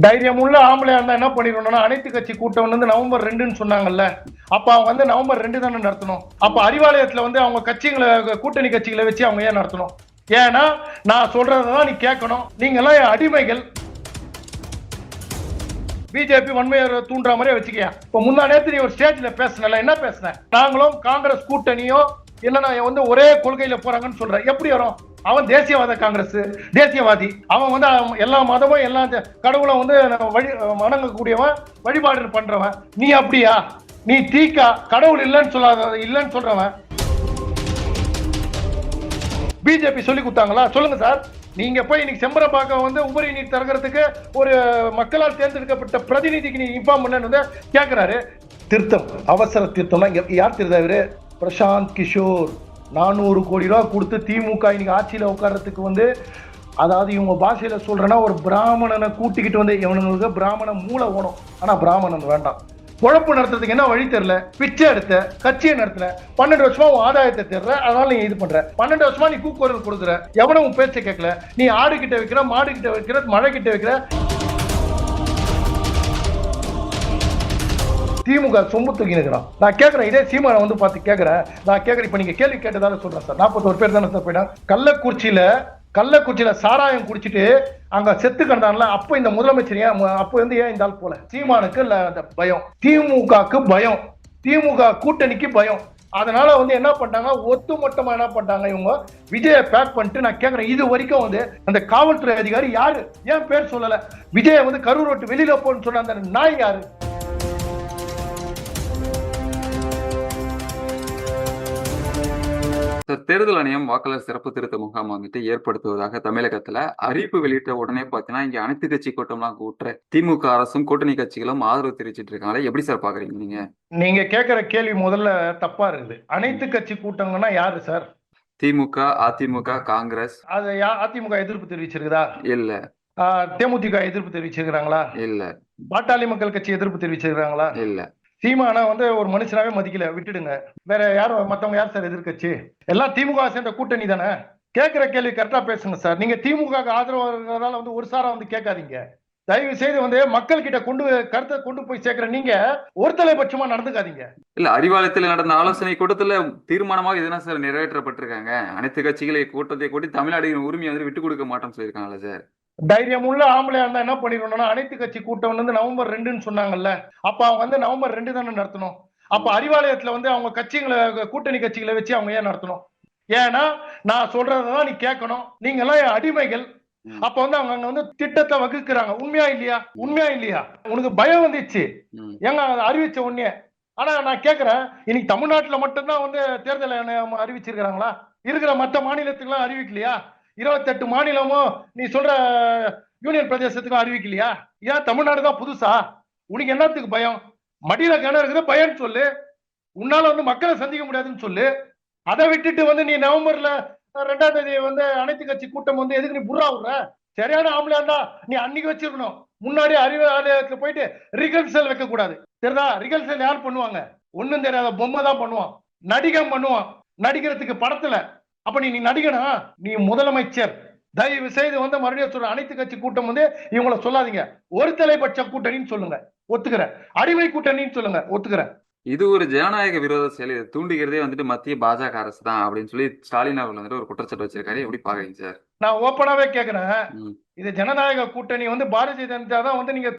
தைரியம் உள்ள ஆம்பளையா இருந்தா என்ன பண்ணிடணும்னா அனைத்து கட்சி கூட்டம் வந்து நவம்பர் ரெண்டுன்னு சொன்னாங்கல்ல. அப்ப அவங்க வந்து நவம்பர் ரெண்டு தானே நடத்தணும். அப்ப அறிவாலயத்துல வந்து அவங்க கட்சிகளை கூட்டணி கட்சிகளை வச்சு அவங்க ஏன் நடத்தணும்? ஏன்னா நான் சொல்றதான் நீ கேட்கணும். நீங்க எல்லாம் என் அடிமைகள். பிஜேபி வன்மையை தூண்டுற மாதிரியே வச்சுக்கியா. இப்ப முந்தா நேரத்து நீ ஒரு ஸ்டேஜ்ல பேசினல என்ன பேசுன? நாங்களும் காங்கிரஸ் கூட்டணியோ என்னன்னா வந்து ஒரே கொள்கையில போறாங்கன்னு சொல்ற. எப்படி வரும்? அவன் தேசியவாத காங்கிரஸ் தேசியவாதி. அவன் வந்து எல்லா மதமும் எல்லா கடவுளை கடவுளும் வந்து வழி வணங்கக்கூடியவன் வழிபாடு பண்றவன். நீ அப்படியா? நீ தீக்கா? கடவுள் இல்லைன்னு சொல்லாத இல்லைன்னு சொல்றவன். பிஜேபி சொல்லி கொடுத்தாங்களா? சொல்லுங்க சார். நீங்க போய் இன்னைக்கு செம்பரப்பாக்கம் வந்து உபரி நீர் திறக்கிறதுக்கு ஒரு மக்களால் தேர்ந்தெடுக்கப்பட்ட பிரதிநிதிக்கு நீ இன்ஃபார்ம் பண்ணு வந்து கேட்கிறாரு திருத்தம் அவசர திருத்தம்னா இங்க யார் திருத்தா பிரசாந்த் கிஷோர். நானூறு கோடி ரூபா கொடுத்து திமுக இன்னைக்கு ஆட்சியில் உட்கார்றதுக்கு வந்து அதாவது இவங்க பாஷையில் சொல்கிறேன்னா ஒரு பிராமணனை கூட்டிக்கிட்டு வந்து இவனுங்களுக்கு பிராமண மூளை ஓணும் ஆனால் பிராமணன் வேண்டாம். குழப்பு நடத்துறதுக்கு என்ன வழி தெரில பிச்சை எடுத்த கட்சியை நடத்துல பன்னெண்டு வருஷமா உன் ஆதாயத்தை தேடுற அதனால நீ இது பண்ற. பன்னெண்டு வருஷமா நீ கூக்குரல் கொடுக்குற. எவனும் உன் பேச்சை கேட்கல. நீ ஆடு கிட்ட வைக்கிற மாடு கிட்ட வைக்கிற மழை கிட்ட வைக்கிற திமுக சொம்பு தூக்கினுக்கிறான். நான் கேட்கறேன் இதே சீமானை வந்து பார்த்து கேட்கறேன் நான் கேட்கறேன் இப்போ நீங்க கேள்வி கேட்டதால சொல்றேன் சார். நாற்பத்தோரு பேர் தானே சார் போயிட்டான் கள்ளக்குறிச்சியில கள்ளக்குறிச்சியில சாராயம் குடிச்சிட்டு அங்க செத்து கிடந்தான்ல அப்ப இந்த முதலமைச்சர் ஏன் அப்போ அப்ப வந்து ஏன் இந்த ஆள் போல? சீமானுக்கு இல்ல அந்த பயம். திமுகக்கு பயம். திமுக கூட்டணிக்கு பயம். அதனால வந்து என்ன பண்ணிட்டாங்க? ஒட்டுமொத்தமா என்ன பண்ணிட்டாங்க இவங்க? விஜய பேக் பண்ணிட்டு நான் கேக்குறேன் இது வரைக்கும் வந்து அந்த காவல்துறை அதிகாரி யாரு? ஏன் பேர் சொல்லல? விஜய வந்து கரூர் விட்டு வெளியில போன்னு சொன்ன அந்த நாய் யாரு? சார் தேர்தல் ஆணையம் வாக்காளர் சிறப்பு திருத்த முகாம் வந்துட்டு ஏற்படுத்துவதாக தமிழகத்துல அறிவிப்பு வெளியிட்ட உடனே பாத்தீங்கன்னா இங்க அனைத்து கட்சி கூட்டம்லாம் கூட்டுற திமுக அரசும் கூட்டணி கட்சிகளும் ஆதரவு தெரிவிச்சிட்டு இருக்காங்களே. எப்படி சார் பாக்குறீங்க நீங்க? நீங்க கேக்குற கேள்வி முதல்ல தப்பா இருக்குது. அனைத்து கட்சி கூட்டங்கன்னா யாரு சார்? திமுக அதிமுக காங்கிரஸ். அது அதிமுக எதிர்ப்பு தெரிவிச்சிருக்குதா? இல்ல. தேமுதிக எதிர்ப்பு தெரிவிச்சிருக்கிறாங்களா? இல்ல. பாட்டாளி மக்கள் கட்சி எதிர்ப்பு தெரிவிச்சிருக்கிறாங்களா? இல்ல. சீமானா வந்து ஒரு மனுஷனாவே மதிக்கல விட்டுடுங்க. வேற யாரும் மத்தவங்க யார் சார் எதிர்க்கட்சி? எல்லாம் திமுக சேர்ந்த கூட்டணி தானே? கேட்கிற கேள்வி கரெக்டா பேசுங்க சார். நீங்க திமுக ஆதரவு இருக்கிறதால வந்து ஒரு சாரா வந்து கேட்காதீங்க. தயவு செய்து வந்து மக்கள் கிட்ட கொண்டு கருத்தை கொண்டு போய் சேர்க்கிற நீங்க ஒருத்தலை பட்சமா நடந்துக்காதீங்க. இல்ல அறிவாலயத்தில் நடந்த ஆலோசனை கூட்டத்துல தீர்மானமாக எதுனா சார் நிறைவேற்றப்பட்டிருக்காங்க. அனைத்து கட்சிகளை கூட்டத்தை கூட்டி தமிழ்நாடு உரிமையை வந்து விட்டு கொடுக்க மாட்டோம்னு சொல்லியிருக்காங்களா சார். தைரியம் உள்ள ஆம்பளையா இருந்தா என்ன பண்ணிடணும்னா அனைத்து கட்சி கூட்டம் வந்து நவம்பர் ரெண்டுன்னு சொன்னாங்கல்ல அப்ப அவங்க வந்து நவம்பர் ரெண்டு தானே நடத்தணும். அப்ப அறிவாலயத்துல வந்து அவங்க கட்சிகளை கூட்டணி கட்சிகளை வச்சு அவங்க ஏன் நடத்தணும்? ஏன்னா நான் சொல்றதான் நீ கேட்கணும். நீங்க எல்லாம் அடிமைகள். அப்ப வந்து அவங்க அங்க வந்து திட்டத்தை வகுக்கிறாங்க. உண்மையா இல்லையா? உண்மையா இல்லையா? உனக்கு பயம் வந்துச்சு. ஏங்க அதை அறிவிச்ச உடனே. ஆனா நான் கேக்குறேன் இன்னைக்கு தமிழ்நாட்டுல மட்டும்தான் வந்து தேர்தல் அறிவிச்சிருக்கிறாங்களா? இருக்கிற மத்த மாநிலத்துக்குலாம் அறிவிக்கலையா? இருபத்தெட்டு மாநிலமும் நீ சொல்ற யூனியன் பிரதேசத்துக்கும் அறிவிக்கலையா? ஏன் தமிழ்நாடு தான் புதுசா? உனக்கு என்னத்துக்கு பயம்? மடியில கிணறு இருக்குது பயம்னு சொல்லு. உன்னால வந்து மக்களை சந்திக்க முடியாதுன்னு சொல்லு. அதை விட்டுட்டு வந்து நீ நவம்பர்ல ரெண்டாம் தேதி வந்து அனைத்து கட்சி கூட்டம் வந்து எதுக்கு நீ புறா விடுற? சரியான ஆம்பளை இருந்தா நீ அன்னைக்கு வச்சிருக்கணும். முன்னாடி அறிவாலயத்துல போயிட்டு ரிகர்சல் வைக்க கூடாது. தெரியுதா? ரிகர்சல் யார் பண்ணுவாங்க? ஒண்ணும் தெரியாத பொம்மை தான் பண்ணுவான். நடிகன் பண்ணுவான். நடிக்கிறதுக்கு படத்துல அப்ப நீ நீ நடிகனா? நீ முதலமைச்சர். தயவு செய்து வந்து மறுபடியும் சொல்ற அனைத்து கட்சி கூட்டம் வந்து இவங்கள சொல்லாதீங்க. ஒரு தலைபட்ச கூட்டணின்னு சொல்லுங்க. ஒத்துக்கிறேன். அடிமை கூட்டணின்னு சொல்லுங்க. ஒத்துக்கிறேன். இது ஒரு ஜனநாயக விரோத செயல். இதை தூண்டுகிறதே வந்துட்டு மத்திய பாஜக அரசு தான் அப்படின்னு சொல்லி ஸ்டாலின் அவர்கள் வந்துட்டு ஒரு குற்றச்சாட்டு வச்சிருக்காரு. எப்படி பாக்குறீங்க சார்? நான் ஓப்பனாவே கேக்குறேன். இது ஜனநாயக கூட்டணி வந்து பாரதிய ஜனதா தான் வந்து நீங்க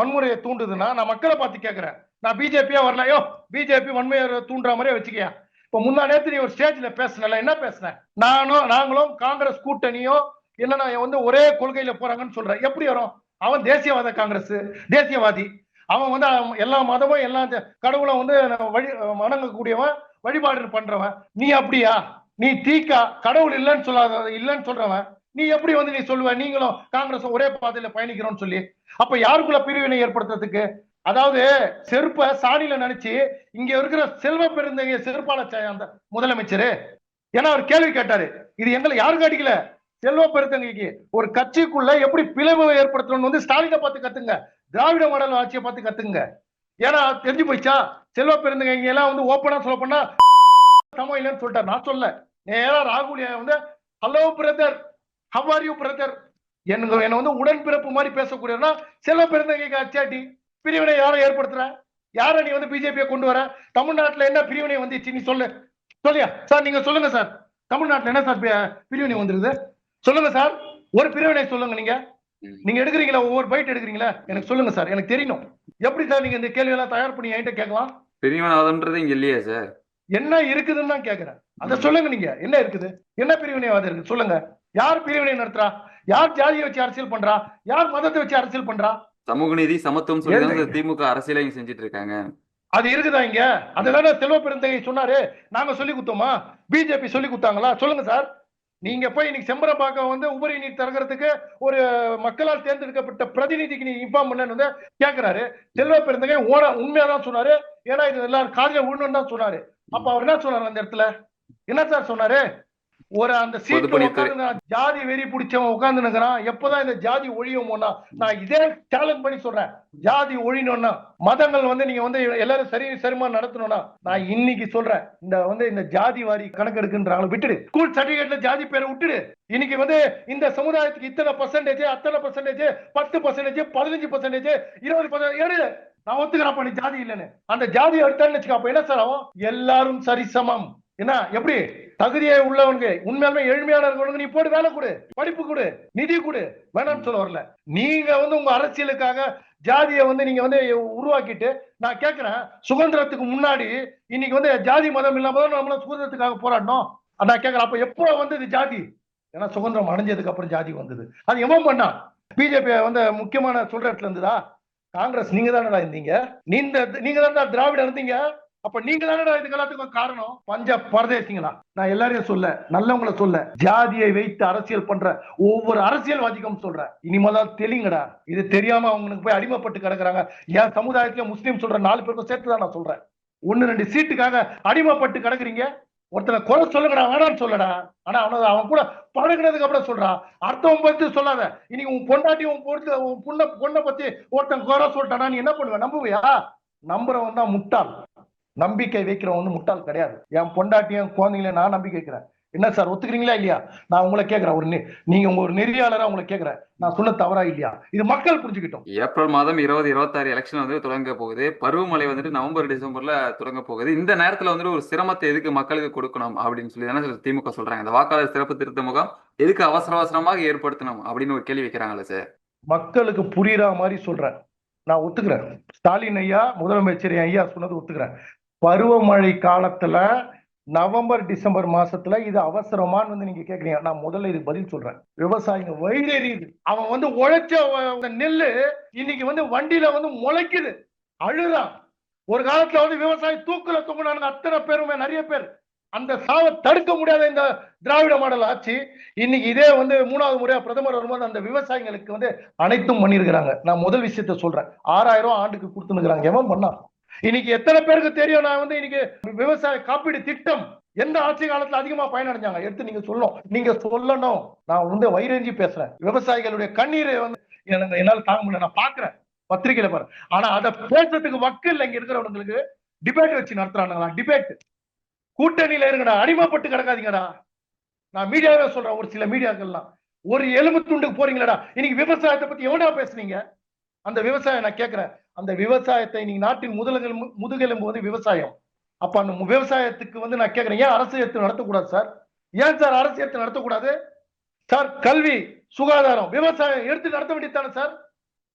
வன்முறையை தூண்டுதுன்னா நான் மக்களை பார்த்து கேக்குறேன். நான் பிஜேபியா வரல. யோ பிஜேபி வன்முறையை தூண்டுற மாதிரியே வச்சுக்கியா? இப்ப முந்தா நேரத்து நீ ஒரு ஸ்டேஜ்ல பேசினல என்ன பேசுன? நானும் நாங்களும் காங்கிரஸ் கூட்டணியும் இல்லைன்னா வந்து ஒரே கொள்கையில போறாங்கன்னு சொல்ற எப்படி வரும்? அவன் தேசியவாத காங்கிரஸ் தேசியவாதி. அவன் வந்து எல்லா மதமும் எல்லா கடவுளும் வந்து வழி வணங்கக்கூடியவன் வழிபாடு பண்றவன். நீ அப்படியா? நீ தீக்கா? கடவுள் இல்லைன்னு சொல்லாத இல்லைன்னு சொல்றவன். நீ எப்படி வந்து நீ சொல்லுவ? நீங்களும் காங்கிரஸ் ஒரே பாதையில பயணிக்கிறோம்னு சொல்லி. அப்ப யாருக்குள்ள பிரிவினை ஏற்படுத்துறதுக்கு? அதாவது செருப்ப சாணியில நினைச்சு இங்க இருக்கிற செல்வ பெருந்தகைய செருப்பால அந்த முதலமைச்சர். ஏன்னா அவர் கேள்வி கேட்டாரு இது எங்களை யாருக்கு அடிக்கல? செல்வ பெருந்தங்கைக்கு ஒரு கட்சிக்குள்ள எப்படி பிளவு ஏற்படுத்தணும்னு வந்து ஸ்டாலினை பார்த்து கத்துங்க. திராவிட மாடல் ஆட்சியை பார்த்து கத்துங்க. ஏன்னா தெரிஞ்சு போயிச்சா செல்வ பெருந்தங்க எல்லாம் வந்து ஓப்பனா சொல்ல பண்ணா சமம் இல்லைன்னு சொல்லிட்டார். நான் சொல்ல நேரா ராகுல் வந்து hello brother how are you brother எனக்கு என்ன வந்து உடன்பிறப்பு மாதிரி பேசக்கூடியன்னா செல்வ பெருந்தகைக்கு அச்சாட்டி. பிரிவினை யாரை ஏற்படுத்துற? யாரை நீ வந்து பிஜேபியை கொண்டு வர? தமிழ்நாட்டுல என்ன பிரிவினை வந்துச்சு? நீ சொல்லு. சொல்லியா? சார் நீங்க சொல்லுங்க சார். தமிழ்நாட்டுல என்ன சார் பிரிவினை வந்துருது? சொல்லுங்க சார். ஒரு பிரிவினை சொல்லுங்க நீங்க. நீங்க எடுக்கிறீங்களா? ஒவ்வொரு பைட் எடுக்கிறீங்களா? எனக்கு சொல்லுங்க சார். எனக்கு தெரியணும். எப்படி சார் நீங்க இந்த கேள்வி எல்லாம் தயார் பண்ணி என்கிட்ட கேட்கலாம்? பிரிவினவாதம்ன்றது இங்க இல்லையா சார். என்ன இருக்குதுன்னு தான் கேக்குறேன் அத சொல்லுங்க நீங்க. என்ன இருக்குது? என்ன பிரிவினைவாதம் இருக்கு சொல்லுங்க. யார் பிரிவினை நடத்துறா? யார் ஜாதியை வச்சு அரசியல் பண்றா? யார் மதத்தை வச்சு அரசியல் பண்றா? சமூக நீதி சமத்துவம் சொல்லி திமுக அரசியலை செஞ்சுட்டு இருக்காங்க அது இருக்குதா இங்க? அதனால செல்வ பெருந்தகை சொன்னாரு. நாங்க சொல்லி கொடுத்தோமா பிஜேபி சொல்லி கொடுத்தாங்களா சொல்லுங்க சார். நீங்க போய் இன்னைக்கு செம்பரம்பாக்கம் வந்து உபரி நீர் தரகிறதுக்கு ஒரு மக்களால் தேர்ந்தெடுக்கப்பட்ட பிரதிநிதிக்கு நீ இன்ஃபார்ம் பண்ணு வந்து கேக்குறாரு. செல்வ பெருந்தகை ஓன உண்மையாதான் சொன்னாரு. ஏன்னா இது எல்லாரும் காதுல விழணும்னு தான் சொன்னாரு. அப்ப அவர் என்ன சொன்னாரு அந்த இடத்துல? என்ன சார் சொன்னாரு? ஒரு அந்த சீட்ல ஜாதி வெறி பிடிச்சவன் உட்கார்ந்து நிக்கிறான் எப்பதான் இந்த ஜாதி ஒழியுமோனா நான் இதே சேலஞ்ச் பண்ணி சொல்றேன். ஜாதி ஒழியணும்னா மதங்கள் வந்து நீங்க வந்து எல்லாரும் சரி சரிமா நடத்தணும்னா நான் இன்னைக்கு சொல்றேன். இந்த வந்து இந்த ஜாதி வாரி கணக்கெடுக்குன்றாங்கள விட்டுடு. ஸ்கூல் சர்டிபிகேட்ல ஜாதி பேரை விட்டுடு. இன்னைக்கு வந்து இந்த சமுதாயத்துக்கு இத்தனை பர்சன்டேஜ் அத்தனை பர்சன்டேஜ் பத்து பர்சன்டேஜ் பதினஞ்சு பர்சன்டேஜ் இருபது பர்சன்டேஜ் எடு நான் ஒத்துக்கிறப்ப நீ ஜாதி இல்லைன்னு. அந்த ஜாதி எடுத்தான்னு வச்சுக்க அப்ப என்ன சார் ஆகும்? எல்லாரும் சரிசமம். என்ன எப்படி? தகுதியை உள்ளவனுக்கு உண்மையாலுமே ஏழ்மையான இருக்கவனுக்கு நீ போட்டு வேலை கொடு படிப்பு கொடு நிதி கொடு. வேணாம்னு சொல்ல வரல. நீங்க வந்து உங்க அரசியலுக்காக ஜாதியை வந்து நீங்க வந்து உருவாக்கிட்டு நான் கேட்கிறேன் சுதந்திரத்துக்கு முன்னாடி இன்னைக்கு வந்து ஜாதி மதம் இல்லாம தான் நம்மள சுதந்திரத்துக்காக போராடணும். நான் கேட்கிறேன் அப்ப எப்போ வந்தது ஜாதி? ஏன்னா சுதந்திரம் அடைஞ்சதுக்கு அப்புறம் ஜாதி வந்தது. அது எவன் பண்ணா? பிஜேபி வந்து முக்கியமான சொல்ற இடத்துல இருந்ததா? காங்கிரஸ் நீங்க தானடா இருந்தீங்க? நீங்க நீங்க தானடா திராவிட இருந்தீங்க அப்ப நீங்க தானடா இதுக்கு எல்லாத்துக்கும் காரணம்? பஞ்ச பரதேசிங்களா? நான் எல்லாரையும் சொல்ல நல்லவங்கள சொல்ல ஜாதியை வைத்து அரசியல் பண்ற ஒவ்வொரு அரசியல்வாதிக்கும் சொல்றேன். இனிமேதான் தெளிங்கடா. இது தெரியாம அவங்களுக்கு போய் அடிமைப்பட்டு கிடக்குறாங்க. என் சமுதாயத்துல முஸ்லீம் சொல்ற நாலு பேருக்கும் சேர்த்து தான் நான் சொல்றேன். ஒன்னு ரெண்டு சீட்டுக்காக அடிமைப்பட்டு கிடக்குறீங்க. ஒருத்தனை குறை சொல்லுங்கடா வேணாம்னு சொல்லடா. ஆனா அவன அவன் கூட பழகுனதுக்கு அப்புறம் சொல்றான். அர்த்தம் பத்தி சொல்லாத. இன்னைக்கு உன் பொண்டாட்டி உன் பொண்ணு உன் பொண்ணை பொண்ணை பத்தி ஒருத்தன் குறை சொல்லிட்டானா நீ என்ன பண்ணுவ? நம்புவியா? நம்புறவன் தான் முட்டாள். நம்பிக்கை வைக்கிறவன் வந்து முட்டாள் கிடையாது. என் பொண்டாட்டியும் குழந்தைங்கள நான் நம்பிக்கை வைக்கிறேன் என்ன சார் ஒத்துக்கிறீங்களா இல்லையா? நான் உங்களை கேட்கிறேன். ஒரு நீங்க உங்க ஒரு நெறியாளரா உங்களை கேட்கிறேன். நான் சொன்ன தவறா இல்லையா? இது மக்கள் புரிஞ்சுக்கிட்டோம். ஏப்ரல் மாதம் இருபது இருபத்தாறு எலெக்ஷன் வந்து தொடங்க போகுது. பருவமழை வந்துட்டு நவம்பர் டிசம்பர்ல தொடங்க போகுது. இந்த நேரத்துல வந்துட்டு ஒரு சிரமத்தை எதுக்கு மக்களுக்கு கொடுக்கணும் அப்படின்னு சொல்லி தானே திமுக சொல்றாங்க. இந்த வாக்காளர் சிறப்பு திருத்த முகாம் எதுக்கு அவசர அவசரமாக ஏற்படுத்தணும் அப்படின்னு ஒரு கேள்வி வைக்கிறாங்கல்ல சார். மக்களுக்கு புரியுற மாதிரி சொல்றேன். நான் ஒத்துக்கிறேன். ஸ்டாலின் ஐயா முதலமைச்சர் ஐயா சொன்னது ஒத்துக்கிறேன். பருவமழை காலத்துல நவம்பர் டிசம்பர் மாசத்துல இது அவசரமான்னு வந்து நீங்க கேக்குறீங்க. நான் முதல்ல இது பதில் சொல்றேன். விவசாயிங்க வயிறெறியுது அவன் வந்து உழைச்ச நெல்லு இன்னைக்கு வந்து வண்டியில வந்து முளைக்குது. அழுதான் ஒரு காலத்துல வந்து விவசாயி தூக்குல தூக்குனானுங்க அத்தனை பேருமே நிறைய பேர். அந்த சாவை தடுக்க முடியாத இந்த திராவிட மாடல் ஆட்சி இன்னைக்கு இதே வந்து மூணாவது முறையா பிரதமர் வரும்போது அந்த விவசாயிகளுக்கு வந்து அனைத்தும் பண்ணிருக்கிறாங்க நான் முதல் விஷயத்த சொல்றேன். ஆறாயிரம் ஆண்டுக்கு கொடுத்துனுக்குறாங்க எவன் பண்ணா இன்னைக்கு எத்தனை பேருக்கு தெரியும்? நான் வந்து இன்னைக்கு விவசாய காப்பீடு திட்டம் எந்த ஆட்சி காலத்துல அதிகமா பயனடைஞ்சாங்க? எடுத்து நீங்க சொல்லணும். நீங்க சொல்லணும். நான் வந்து வைரஞ்சி பேசுறேன். விவசாயிகளுடைய கண்ணீரை வந்து எனக்கு என்னால தாங்க முடியல. நான் பாக்குறேன். பத்திரிகையில பாரு. ஆனா அதை பேசுறதுக்கு வக்கு இல்லை. இங்க இருக்கிறவங்களுக்கு டிபேட் வச்சு நடத்துறானுங்களா டிபேட் கூட்டணியில இருங்கடா. அடிமைப்பட்டு கிடக்காதீங்கடா. நான் மீடியாவே சொல்றேன். ஒரு சில மீடியாக்கள்லாம். ஒரு எலும்பு துண்டுக்கு போறீங்களடா. இன்னைக்கு விவசாயத்தை பத்தி எவ்வளவு பேசுனீங்க? அந்த விவசாயம் நான் கேட்கிறேன் அந்த விவசாயத்தை நீங்க நாட்டின் முதுகெலும்பு முதுகெலும்பு வந்து விவசாயம். அப்ப அந்த விவசாயத்துக்கு வந்து நான் கேட்கிறேன் ஏன் அரசு எடுத்து நடத்தக்கூடாது சார்? ஏன் சார் அரசு எடுத்து நடத்தக்கூடாது? சார் கல்வி சுகாதாரம் விவசாயம் எடுத்து நடத்த வேண்டியதானே சார்?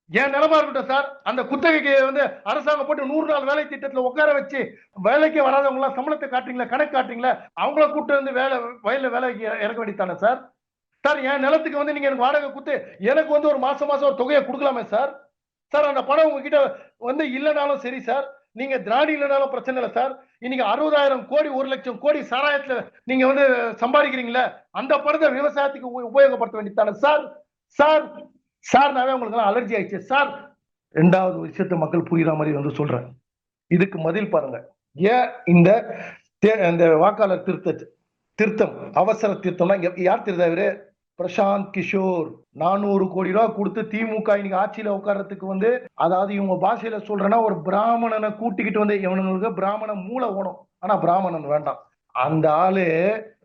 ஏன் நிலமா இருக்கட்டும் சார். அந்த குத்தகைக்கு வந்து அரசாங்கம் போட்டு நூறு நாள் வேலை திட்டத்துல உட்கார வச்சு வேலைக்கு வராதவங்க எல்லாம் சம்பளத்தை காட்டுறீங்களா கணக்கு காட்டுறீங்களா? அவங்கள கூட்டு வந்து வேலை வயல வேலைக்கு இறக்க வேண்டியதானே சார்? சார் என் நிலத்துக்கு வந்து நீங்க எனக்கு வாடகை குத்து எனக்கு வந்து ஒரு மாசம் மாசம் ஒரு தொகையை கொடுக்கலாமே சார்? சார் அந்த பணம் உங்ககிட்ட வந்து இல்லைனாலும் சரி சார். நீங்க திராணி இல்லைனாலும் பிரச்சனை இல்லை சார். இன்னைக்கு அறுபதாயிரம் கோடி ஒரு லட்சம் கோடி சாராயத்துல நீங்க வந்து சம்பாதிக்கிறீங்களே அந்த பணத்தை விவசாயத்துக்கு உப- உபயோகப்படுத்த வேண்டியதான சார்? சார் சார்னாவே உங்களுக்கு எல்லாம் அலர்ஜி ஆயிடுச்சு. சார் ரெண்டாவது விஷயத்த மக்கள் புரியுற மாதிரி வந்து சொல்றேன். இதுக்கு பதில் பாருங்க. ஏன் இந்த தே- இந்த வாக்காளர் திருத்த திருத்தம் அவசர திருத்தம்னா இங்க யார் திருத்தாரு பிரசாந்த் கிஷோர் நானூறு கோடி ரூபாய் கொடுத்து திமுக இன்னைக்கு ஆட்சியில உட்கார்றதுக்கு வந்து அதாவது இவங்க பாஷையில சொல்றேன்னா ஒரு பிராமணனை கூட்டிக்கிட்டு வந்து இவனுங்களுக்கு பிராமண மூளை ஓணும் ஆனா பிராமணன் வேண்டாம். அந்த ஆளு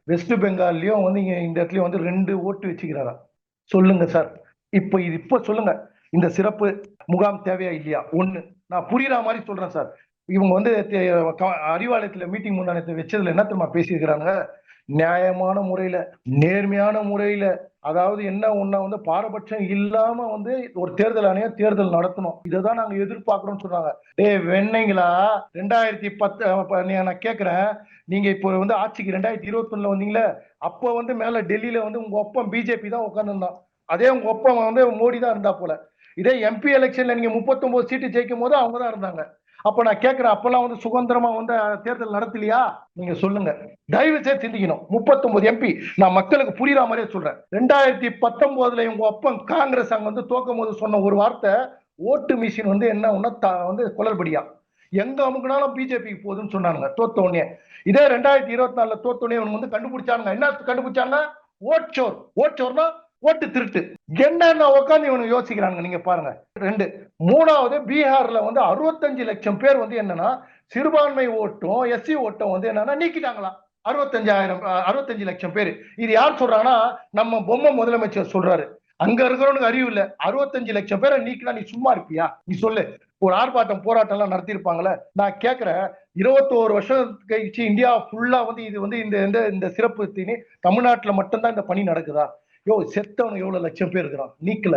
வெஸ்ட் பெங்கால்லயும் வந்து இங்க இந்த இடத்துலயும் வந்து ரெண்டு ஓட்டு வச்சுக்கிறாரா? சொல்லுங்க சார். இப்ப இது இப்ப சொல்லுங்க. இந்த சிறப்பு முகாம் தேவையா இல்லையா? ஒண்ணு. நான் புரியுற மாதிரி சொல்றேன் சார். இவங்க வந்து தே- அறிவாலயத்துல மீட்டிங் முன்னாடி வச்சதுல என்ன தெரியுமா பேசியிருக்கிறாங்க? நியாயமான முறையில நேர்மையான முறையில அதாவது என்ன ஒண்ணா வந்து பாரபட்சம் இல்லாம வந்து ஒரு தேர்தல் ஆணையம் தேர்தல் நடத்தணும். இதைதான் நாங்க எதிர்பார்க்கிறோம்னு சொல்றாங்க. டேய் வெண்ணைங்களா ரெண்டாயிரத்தி பத்து நீ- நான் கேக்குறேன். நீங்க இப்போ வந்து ஆட்சிக்கு ரெண்டாயிரத்தி இருபத்தி ஒண்ணுல வந்தீங்களே அப்ப வந்து மேல டெல்லியில வந்து உங்க ஒப்பம் பிஜேபி தான் உட்காந்துருந்தான் அதே உங்க ஒப்பம் வந்து மோடி தான் இருந்தா போல. இதே எம்பி எலெக்ஷன்ல நீங்க 39 சீட்டு ஜெயிக்கும் போது அவங்க தான் இருந்தாங்க. அப்ப நான் கேட்கிறேன் அப்பெல்லாம் வந்து சுதந்திரமா வந்து தேர்தல் நடத்தலையா? நீங்க சொல்லுங்க. தயவு செய்து சிந்திக்கணும் 39 எம்பி நான் மக்களுக்கு புரியுற மாதிரியே சொல்றேன். ரெண்டாயிரத்தி பத்தொன்பதுல இவங்க ஒப்பம் காங்கிரஸ் அங்க வந்து தோக்கும் போது சொன்ன ஒரு வார்த்தை ஓட்டு மிஷின் வந்து என்ன ஒன்னா வந்து குளறுபடியா. எங்க அமுக்குனாலும் பிஜேபிக்கு போகுதுன்னு சொன்னாங்க தோத்த உடனே. இதே ரெண்டாயிரத்தி இருபத்தி நாலுல தோத்த உடனே வந்து கண்டுபிடிச்சாங்க என்ன கண்டுபிடிச்சாங்க ஓட்சோர் ஓட்சோர்னா ஓட்டு திருட்டு. என்னென்ன உட்காந்து இவனு யோசிக்கிறாங்க நீங்க பாருங்க. ரெண்டு மூணாவது பீகார்ல வந்து அறுபத்தஞ்சு லட்சம் பேர் வந்து என்னன்னா சிறுபான்மை ஓட்டும் எஸ்சி ஓட்டம் வந்து என்னன்னா நீக்கிட்டாங்களாம் அறுபத்தஞ்சாயிரம் அறுபத்தஞ்சு லட்சம் பேர். இது யார் சொல்றாங்கன்னா நம்ம பொம்மை முதலமைச்சர் சொல்றாரு. அங்க இருக்கிறவனுக்கு அறிவு இல்ல. அறுபத்தஞ்சு லட்சம் பேரை நீக்கினா நீ சும்மா இருப்பியா? நீ சொல்லு. ஒரு ஆர்ப்பாட்டம் போராட்டம் எல்லாம் நடத்தியிருப்பாங்களே. நான் கேக்குறேன் இருபத்தோரு வருஷம் கழிச்சு இந்தியா ஃபுல்லா வந்து இது வந்து இந்த இந்த இந்த சிறப்பு தீனி தமிழ்நாட்டுல மட்டும்தான் இந்த பணி நடக்குதா? யோ செத்தவனுக்கு எவ்வளவு லட்சம் பேர் இருக்கிறான் நீக்கல.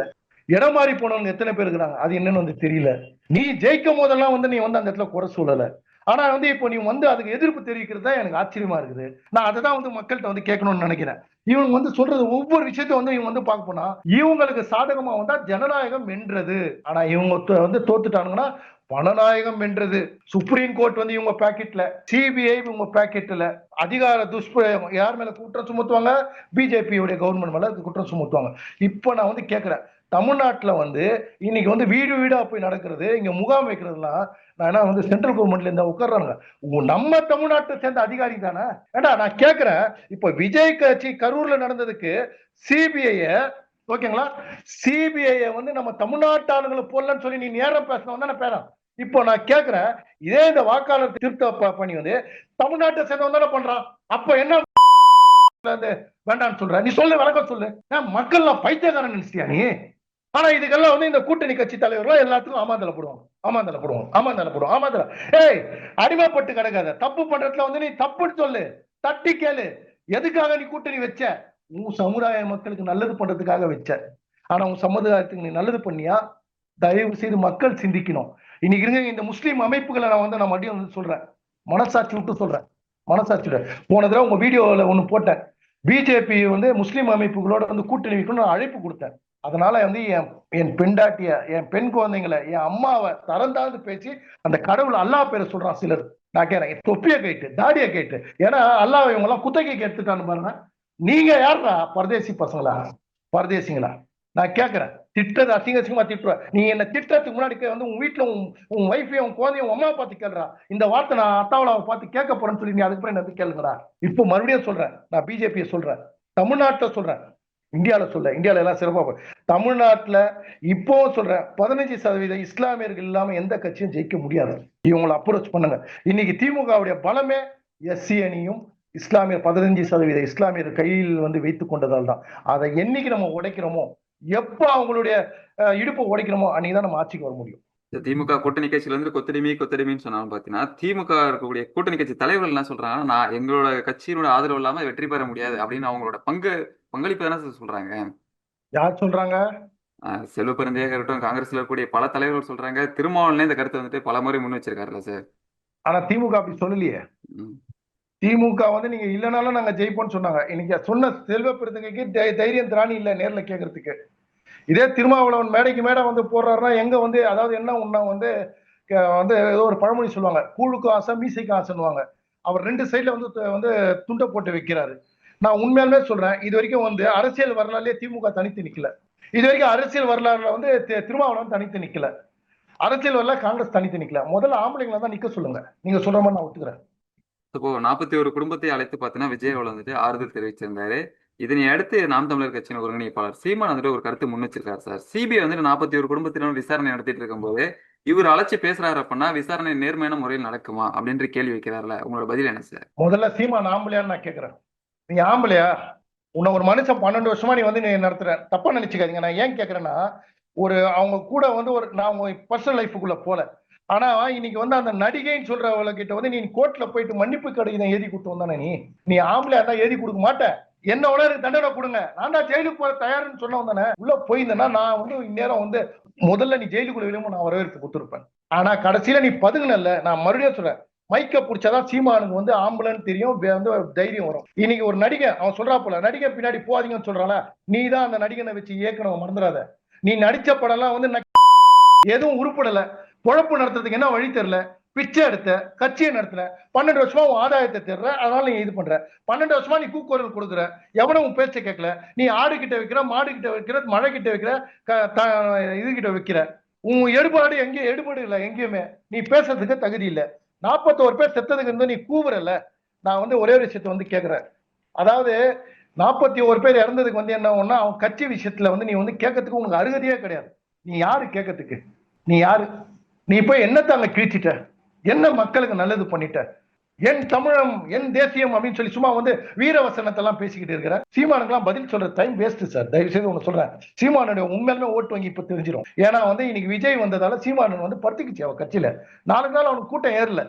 இடம் மாறி போனவங்க எத்தனை பேர் இருக்கிறாங்க? அது என்னன்னு வந்து தெரியல. நீ ஜெயிக்கும் போதெல்லாம் வந்து நீ வந்து அந்த இடத்துல குறை சொல்லல. ஆனா வந்து இப்போ நீ வந்து அதுக்கு எதிர்ப்பு தெரிவிக்கிறது தான் எனக்கு ஆச்சரியமா இருக்குது. நான் அதை தான் வந்து மக்கள்கிட்ட வந்து கேட்கணும்னு நினைக்கிறேன். இவங்க வந்து சொல்றது ஒவ்வொரு விஷயத்தையும் வந்து இவங்க வந்து பார்க்க போனா இவங்களுக்கு சாதகமா வந்தா ஜனநாயகம் வென்றது. ஆனா இவங்க வந்து தோத்துட்டானுங்கன்னா பணநாயகம் வென்றது. சுப்ரீம் கோர்ட் வந்து இவங்க பேக்கெட்ல சிபிஐ இவங்க பேக்கெட்ல அதிகார துஷ்பிரயோகம் யார் மேல குற்றம் சுமத்துவாங்க? பிஜேபியுடைய கவர்மெண்ட் மேல குற்றம் சுமத்துவாங்க. இப்போ நான் வந்து கேட்கிறேன் தமிழ்நாட்டுல வந்து இன்னைக்கு வந்து வீடு வீடா போய் நடக்கிறது இங்க முகாம் வைக்கிறதுலாம் நான் என்ன வந்து சென்ட்ரல் கவர்மெண்ட்ல இருந்தா உட்கார்றாங்க நம்ம தமிழ்நாட்டை சேர்ந்த அதிகாரி தானே? ஏண்டா நான் கேட்கிறேன் இப்போ விஜய் கட்சி கரூர்ல நடந்ததுக்கு சிபிஐயை ஓகேங்களா? சிபிஐ வந்து நம்ம தமிழ்நாட்டு ஆளுங்களை போடலன்னு சொல்லி நீ நேரம் பேசணும் தானே பேரம் இப்போ நான் கேட்கிறேன் இதே இந்த வாக்காளர் திருத்த பணி வந்து தமிழ்நாட்டை சேர்ந்தவன் தானே பண்றான். அப்ப என்ன வேண்டாம்னு சொல்ற? நீ சொல்லு விளக்கம் சொல்லு. ஏன் எல்லாம் பைத்தியக்காரன் நினைச்சியா நீ? ஆனா இதுக்கெல்லாம் வந்து இந்த கூட்டணி கட்சி தலைவர்கள் எல்லாத்துக்கும் ஆமாந்தல போடுவாங்க. ஆமாந்தல போடுவாங்க. ஆமாந்தல போடுவாங்க. ஆமாந்தல. ஏய் அடிமைப்பட்டு கிடக்காத. தப்பு பண்றதுல வந்து நீ தப்புன்னு சொல்லு. தட்டி கேளு. எதுக்காக நீ கூட்டணி வச்ச? உன் சமுதாய மக்களுக்கு நல்லது பண்றதுக்காக வச்ச. ஆனா உன் சமுதாயத்துக்கு நீ நல்லது பண்ணியா? தயவு செய்து மக்கள் சிந்திக்கணும். இன்னைக்கு இருங்க இந்த முஸ்லீம் அமைப்புகளை நான் வந்து நான் மறுபடியும் வந்து சொல்றேன். மனசாட்சி விட்டு சொல்றேன். மனசாட்சியோட போன தடவை உங்க வீடியோவில் ஒன்று போட்டேன். பிஜேபி வந்து முஸ்லீம் அமைப்புகளோட வந்து கூட்டணி வைக்கணும்னு நான் அழைப்பு கொடுத்தேன். அதனால வந்து என் என் பெண்டாட்டிய என் பெண் குழந்தைங்களை என் அம்மாவை தரந்தாழ்ந்து பேசி அந்த கடவுள் அல்லாஹ் பேரை சொல்றான் சிலர். நான் கேட்கிறேன் தொப்பிய கேட்டு தாடிய கேட்டு. ஏன்னா அல்லாஹ் இவங்க எல்லாம் குத்தகைக்கு எடுத்துட்டான்னு பாருங்க. நீங்க யாருடா பரதேசி பசங்களா? பரதேசிங்களா? நான் கேட்குறேன் திட்டது அசிங்க அசிங்கமா திட்டுற நீ என்ன திட்டத்துக்கு முன்னாடி வந்து உன் வீட்டுல உன் உன் ஒய்ஃபையும் உன் குழந்தையும் உன் அம்மா பார்த்து கேள்றா இந்த வார்த்தை நான் அத்தாவளாவை பார்த்து கேட்க போறேன்னு சொல்லி நீ அதுக்கப்புறம் என்ன கேளுங்கடா. இப்போ மறுபடியும் சொல்றேன். நான் பிஜேபியை சொல்றேன். தமிழ்நாட்டில் சொல்றேன். இந்தியால சொல்ல இந்தியால எல்லாம் சிறப்பாக தமிழ்நாட்டில் இப்போ சொல்றேன். பதினஞ்சு சதவீத இஸ்லாமியர்கள் இல்லாமல் எந்த கட்சியும் ஜெயிக்க முடியாது. இவங்களை அப்ரோச் பண்ணுங்க. இன்னைக்கு திமுகவுடைய பலமே எஸ்சி அணியும் இஸ்லாமியர் பதினஞ்சு சதவீத இஸ்லாமியர் கையில் வந்து வைத்து கொண்டதால் தான். அதை என்னைக்கு நம்ம உடைக்கிறோமோ எப்போ அவங்களுடைய இடுப்பை உடைக்கிறோமோ அன்னைக்கு தான் நம்ம ஆட்சிக்கு வர முடியும். இந்த திமுக கூட்டணி கட்சியில இருந்து கொத்தடிமை கொத்தடிமைன்னு சொன்னாலும் பாத்தீங்கன்னா திமுக இருக்கக்கூடிய கூட்டணி கட்சி தலைவர்கள் என்ன சொல்றாங்கன்னா நான் எங்களோட கட்சியினோட ஆதரவு இல்லாம வெற்றி பெற முடியாது அப்படின்னு அவங்களோட பங்கு பங்களிப்பு தானே சொல்றாங்க. யார் சொல்றாங்க? செல்வ பெருந்தையாக இருக்கட்டும் காங்கிரஸ்ல இருக்கக்கூடிய பல தலைவர்கள் சொல்றாங்க. திருமாவளவனே இந்த கருத்தை வந்துட்டு பல முறை முன் வச்சிருக்காருல்ல சார். ஆனா திமுக அப்படி சொல்லலையே. திமுக வந்து நீங்க இல்லைனாலும் நாங்க ஜெயிப்போம்னு சொன்னாங்க. இன்னைக்கு சொன்ன செல்வ பெருந்தகைக்கு தை- தைரியம் திராணி இல்ல நேர்ல கேட்கறதுக்கு இதே திருமாவளவன் மேடைக்கு மேடை வந்து போடுறாருன்னா எங்க வந்து அதாவது என்ன உண்ணா வந்து வந்து ஏதோ ஒரு பழமொழி சொல்லுவாங்க. கூழுக்கும் ஆசை மீசைக்கும் ஆசைன்னுவாங்க. அவர் ரெண்டு சைட்ல வந்து வந்து துண்டை போட்டு வைக்கிறாரு. நான் உண்மையாலுமே சொல்றேன் இது வரைக்கும் வந்து அரசியல் வரலாறுலயே திமுக தனித்து நிக்கல. இது வரைக்கும் அரசியல் வரலாறுல வந்து திருமாவளவன் தனித்து நிக்கல. அரசியல் வரலாறு காங்கிரஸ் தனித்து நிக்கல. முதல்ல ஆம்பளைங்களை தான் நிக்க சொல்லுங்க. நீங்க சொல்ற மாதிரி நான் ஒத்துக்கிறேன். இப்போ நாற்பத்தி ஒரு குடும்பத்தை அழைத்து பார்த்தீங்கன்னா விஜய் வந்துட்டு ஆறுதல் தெரிவிச்சிருந்தாரு. இதனை அடுத்து நாம் தமிழர் கட்சியின் ஒருங்கிணைப்பாளர் சீமான் வந்துட்டு ஒரு கருத்து முன் வச்சிருக்காரு சார். சிபிஐ வந்துட்டு நாற்பத்தி ஒரு குடும்பத்தினர் விசாரணை நடத்திட்டு இருக்கும்போது இவர் அழைச்சு பேசுறாரு அப்படின்னா விசாரணை நேர்மையான முறையில் நடக்குமா அப்படின்ற கேள்வி வைக்கிறாருல. உங்களோட பதில் என்ன சார்? முதல்ல சீமான் ஆம்பளையான்னு நான் கேக்குறேன். நீ ஆம்பளையா? உன்னை ஒரு மனுஷன் பன்னெண்டு வருஷமா நீ வந்து நீ நடத்துற. தப்பா நினைச்சுக்காதீங்க. நான் ஏன் கேட்கறேன்னா ஒரு அவங்க கூட வந்து ஒரு நான் உங்க பர்சனல் லைஃபுக்குள்ள போல. ஆனா இன்னைக்கு வந்து அந்த நடிகைன்னு சொல்றவள கிட்ட வந்து நீ கோர்ட்ல போயிட்டு மன்னிப்பு கடிதம் எழுதி கொடுத்து வந்தானே நீ? நீ ஆம்பளையா இருந்தா எழுதி கொடுக்க மாட்டேன் என்னோட எனக்கு தண்டனை கொடுங்க. நான் தான் ஜெயிலுக்கு போற தயாருன்னு சொன்ன வந்தானே உள்ள போயிருந்தேன்னா நான் வந்து இந்நேரம் வந்து முதல்ல நீ ஜெயிலுக்குள்ள விழுமோ நான் வரவேற்பு கொடுத்துருப்பேன். ஆனா கடைசியில நீ பதுங்கினல்ல நான் மறுபடியும் சொல்றேன். மைக்க பிடிச்சாதான் சீமானுக்கு வந்து ஆம்புலன்னு தெரியும் வந்து தைரியம் வரும். இன்னைக்கு ஒரு நடிகை அவன் சொல்றா போல நடிகை பின்னாடி போகாதீங்கன்னு சொல்றாளா நீ தான் அந்த நடிகனை வச்சு இயக்கணும் மறந்துடாத. நீ நடிச்ச படம்லாம் வந்து எதுவும் உருப்படல. பொழப்பு நடத்துறதுக்கு என்ன வழி தெரியல. பிச்சை எடுத்த கட்சியை நடத்துல பன்னெண்டு வருஷமா உன் ஆதாயத்தை தேடுற அதனால நீ இது பண்ற. பன்னெண்டு வருஷமா நீ கூக்குரல் கொடுக்குற. எவனும் உன் பேச்சை கேட்கல. நீ ஆடு கிட்ட வைக்கிற மாடு கிட்ட வைக்கிற மழை கிட்ட வைக்கிற க- இது கிட்ட வைக்கிற. உன் எடுபாடு எங்கேயும் எடுபாடு இல்லை எங்கேயுமே. நீ பேசுறதுக்கு தகுதி இல்லை. நாற்பத்தோரு பேர் செத்ததுக்கு இருந்து நீ கூவுறல நான் வந்து ஒரே ஒரு விஷயத்தை வந்து கேட்கிறேன் அதாவது நாற்பத்தி ஒரு பேர் இறந்ததுக்கு வந்து என்ன ஒன்னா அவன் கட்சி விஷயத்துல வந்து நீ வந்து கேட்கறதுக்கு உனக்கு அருகதையே கிடையாது. நீ யாரு கேட்கறதுக்கு நீ யாரு? நீ போய் என்னத்தை அங்க கிழிச்சிட்ட? என்ன மக்களுக்கு நல்லது பண்ணிட்ட? என் தமிழம் என் தேசியம் அப்படின்னு சொல்லி சும்மா வந்து வீரவசனத்தெல்லாம் பேசிக்கிட்டு இருக்கிற சீமானுக்கெல்லாம் பதில் சொல்ற டைம் வேஸ்ட் சார் தயவு செய்து ஒன்று சொல்றேன். சீமானுடைய உண்மையிலுமே ஓட்டு வங்கி இப்ப தெரிஞ்சிடும் ஏன்னா வந்து இன்னைக்கு விஜய் வந்ததால சீமானன் வந்து படுத்துக்குச்சு அவன் கட்சியில. நாலு நாள் அவனுக்கு கூட்டம் ஏறல.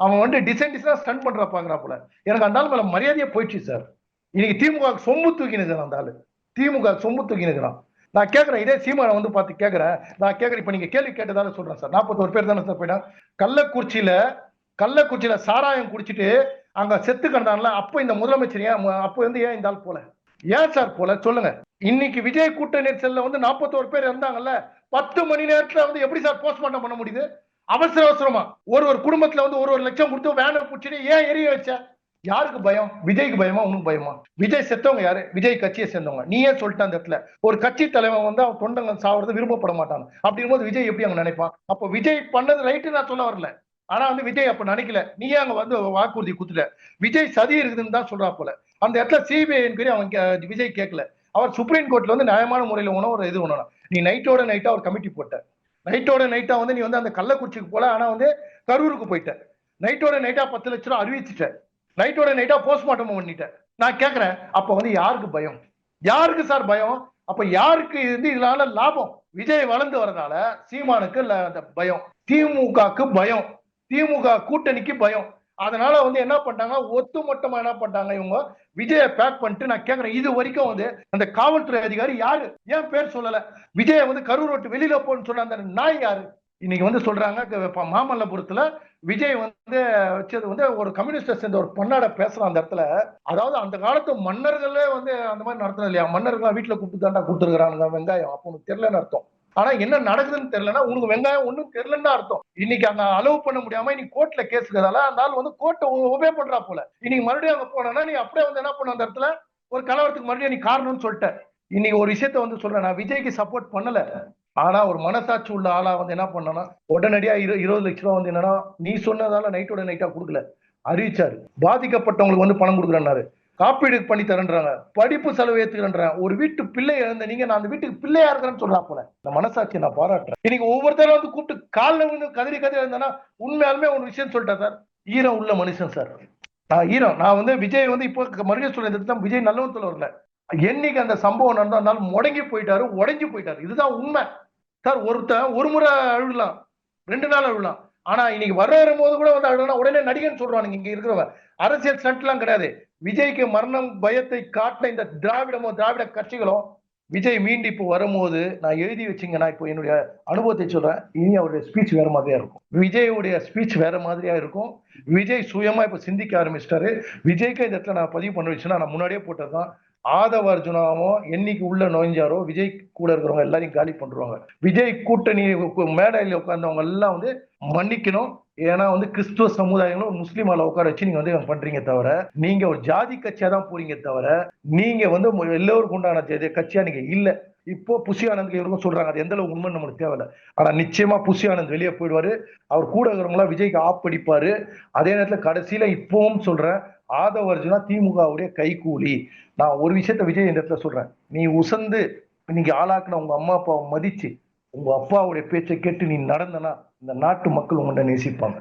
அவன் வந்து டிசைன் டிசைனா ஸ்டன் பண்றா போல. எனக்கு அந்த ஆள் மேல மரியாதையே போயிடுச்சு சார் இன்னைக்கு திமுக சொம்பு தூக்கினுக்கிறான் அந்த ஆளு. திமுக சொம்பு தூக்கினுக்கிறான் நான் கேட்குறேன் இதே சீமானை வந்து பார்த்து கேட்குறேன் நான் கேட்குறேன் இப்போ நீங்கள் கேள்வி கேட்டதால சொல்கிறேன் சார். நாற்பத்தோரு பேர் தானே சார் போயிட்டேன் கள்ளக்குறிச்சியில் கள்ளக்குறிச்சியில் சாராயம் குடிச்சிட்டு அங்கே செத்து கிடந்தான்ல அப்போ இந்த முதலமைச்சர் ஏன் அப்போ வந்து ஏன் இந்த ஆள் போல? ஏன் சார் போல? சொல்லுங்க. இன்னைக்கு விஜய் கூட்ட செல்ல வந்து நாற்பத்தோரு பேர் இருந்தாங்கல்ல பத்து மணி நேரத்தில் வந்து எப்படி சார் போஸ்ட்மார்ட்டம் பண்ண முடியுது? அவசர அவசரமா. ஒரு ஒரு குடும்பத்துல வந்து ஒரு ஒரு லட்சம் கொடுத்து வேனை பிடிச்சிட்டு ஏன் எரிய வச்சேன் யாருக்கு பயம்? விஜய்க்கு பயமா? உனக்கு பயமா? விஜய் செத்தவங்க யாரு? விஜய் கட்சியை சேர்ந்தவங்க. நீயே சொல்லிட்ட அந்த இடத்துல ஒரு கட்சி தலைவன் வந்து அவன் தொண்டங்க சாவறது விரும்பப்பட மாட்டான். அப்படி இருக்கும்போது விஜய் எப்படி அங்க நினைப்பான்? அப்போ விஜய் பண்ணது ரைட்டு நான் சொல்ல வரல. ஆனா வந்து விஜய் அப்ப நினைக்கல. நீயே அங்க வந்து வாக்குறுதி குத்துட்ட விஜய் சதி இருக்குதுன்னு தான் சொல்றா போல. அந்த இடத்துல சிபிஐ என்கொயரி அவன் கே- விஜய் கேட்கல. அவர் சுப்ரீம் கோர்ட்ல வந்து நியாயமான முறையில உணவு ஒரு இது ஒண்ணு நீ நைட்டோட நைட்டா ஒரு கமிட்டி போட்ட. நைட்டோட நைட்டா வந்து நீ வந்து அந்த கள்ளக்குறிச்சிக்கு போல ஆனா வந்து கரூருக்கு போயிட்ட. நைட்டோட நைட்டா பத்து லட்ச ரூபா அறிவிச்சிட்ட. நைட்டோட நைட்டா போஸ்ட்மார்ட்டம் பண்ணிட்டேன். நான் கேட்கறேன் அப்ப வந்து யாருக்கு பயம்? யாருக்கு சார் பயம்? அப்ப யாருக்கு இது இதனால லாபம்? விஜய் வளர்ந்து வரதால சீமானுக்கு அந்த பயம். திமுகக்கு பயம். திமுக கூட்டணிக்கு பயம். அதனால வந்து என்ன பண்ணாங்க ஒட்டுமொத்தமா என்ன பண்ணாங்க இவங்க? விஜய பேக் பண்ணிட்டு நான் கேக்குறேன் இது வரைக்கும் வந்து அந்த காவல்துறை அதிகாரி யாரு? ஏன் பேர் சொல்லல? விஜய வந்து கரூர் விட்டு வெளியில போன்னு சொன்ன அந்த நாய் யாரு? இன்னைக்கு வந்து சொல்றாங்க மாமல்லபுரத்துல விஜய் வந்து வச்சது வந்து ஒரு கம்யூனிஸ்டை சேர்ந்த ஒரு பொண்ணாட பேசுறான் அந்த இடத்துல. அதாவது அந்த காலத்து மன்னர்களே வந்து அந்த மாதிரி நடத்தணும் இல்லையா? மன்னர்கள் வீட்டுல கூப்பிட்டு தாண்டா கொடுத்துருக்கானுங்க வெங்காயம். அப்போ உனக்கு தெரியலன்னு அர்த்தம். ஆனா என்ன நடக்குதுன்னு தெரியலன்னா உனக்கு வெங்காயம் ஒண்ணும் தெரியலன்னு தான் அர்த்தம். இன்னைக்கு அங்க அலோவ் பண்ண முடியாம இன்னைக்கு கோர்ட்ல கேஸ் இருக்கிறதால அந்த ஆள் வந்து கோர்ட்டை உபே பண்றா போல. இன்னைக்கு மறுபடியும் அங்க போனா நீ அப்படியே வந்து என்ன பண்ண அந்த இடத்துல? ஒரு கலவரத்துக்கு மறுபடியும் நீ காரணம்னு சொல்லிட்ட. இன்னைக்கு ஒரு விஷயத்த வந்து சொல்றேன். நான் விஜய்க்கு சப்போர்ட் பண்ணல. ஆனா ஒரு மனசாட்சி உள்ள ஆளா வந்து என்ன பண்ணனா உடனடியா இரு இருபது லட்ச ரூபா வந்து என்னன்னா நீ சொன்னதால நைட்டோட நைட்டா கொடுக்கல. அறிவிச்சாரு. பாதிக்கப்பட்டவங்களுக்கு வந்து பணம் கொடுக்குறேன்னாரு காப்பீடு பண்ணி தரேன்றாங்க. படிப்பு செலவு ஏத்துக்கிறேன் ஒரு வீட்டு பிள்ளை இழந்த நீங்க நான் அந்த வீட்டுக்கு பிள்ளையா இருக்கிறேன்னு சொல்றா போல. இந்த மனசாட்சி நான் பாராட்டுறேன். இன்னைக்கு ஒவ்வொருத்தரும் வந்து கூப்பிட்டு காலில் வந்து கதறி கதறி இருந்தானா உண்மையாலுமே ஒரு விஷயம் சொல்லிட்டேன் சார். ஈரம் உள்ள மனுஷன் சார். நான் ஈரம் நான் வந்து விஜய் வந்து இப்போ மறுபடியும் சொல்ல விஜய் நல்லவன் சொல்ல வரல. என்னைக்கு அந்த சம்பவம் நடந்ததுனால முடங்கி போயிட்டாரு உடஞ்சி போயிட்டாரு. இதுதான் உண்மை. சார் ஒருத்தன் ஒரு முறை அழுகலாம். ரெண்டு நாள் அழுகலாம். ஆனா இன்னைக்கு வர வரும்போது கூட வந்து அழுகலாம். உடனே நடிகன் சொல்றானுங்க இங்க இருக்கிறவன் அரசியல் ஸ்டண்ட்லாம் கிடையாது. விஜய்க்கு மரணம் பயத்தை காட்டின இந்த திராவிடமோ திராவிட கட்சிகளும் விஜய் மீண்டு இப்போ வரும்போது நான் எழுதி வச்சுங்க நான் இப்போ என்னுடைய அனுபவத்தை சொல்றேன். இனி அவருடைய ஸ்பீச் வேற மாதிரியா இருக்கும். விஜயுடைய ஸ்பீச் வேற மாதிரியா இருக்கும். விஜய் சுயமா இப்ப சிந்திக்க ஆரம்பிச்சிட்டாரு. விஜய்க்கு இந்த இடத்துல நான் பதிவு பண்ண வச்சுன்னா நான் முன்னாடியே போட்டதுதான். ஆதவ அர்ஜுனாவோ என்னைக்கு உள்ள நுழைஞ்சாரோ விஜய் கூட இருக்கிறவங்க எல்லாரையும் காலி பண்றாங்க. விஜய் கூட்டணி மேடையில் உட்கார்ந்தவங்க எல்லாம் வந்து மன்னிக்கணும். ஏன்னா வந்து கிறிஸ்துவ சமுதாயங்களும் முஸ்லீம் ஆள உட்கார வச்சு நீங்க வந்து பண்றீங்க தவிர நீங்க ஒரு ஜாதி கட்சியா தான் போறீங்க தவிர நீங்க வந்து எல்லோருக்கும் உண்டான கட்சியா நீங்க இல்ல. இப்போ புஷி ஆனந்த் இவருக்கும் சொல்றாங்க. அது எந்த அளவுக்கு உண்மை நம்மளுக்கு தேவையில்ல. ஆனா நிச்சயமா புஷி ஆனந்த் வெளியே போயிடுவாரு. அவர் கூட இருக்கிறவங்களா விஜய்க்கு ஆப்படிப்பாரு அதே நேரத்துல கடைசியில இப்பவும் சொல்றேன் ஆதவ அர்ஜுனா திமுகவுடைய கைகூலி. நான் ஒரு விஷயத்த விஜய் இந்த இடத்துல சொல்றேன். நீ உசந்து இன்னைக்கு ஆளாக்குன உங்க அம்மா அப்பாவை மதிச்சு உங்க அப்பாவுடைய பேச்சை கேட்டு நீ நடந்தனா இந்த நாட்டு மக்கள் உங்கள்கிட்ட நேசிப்பாங்க.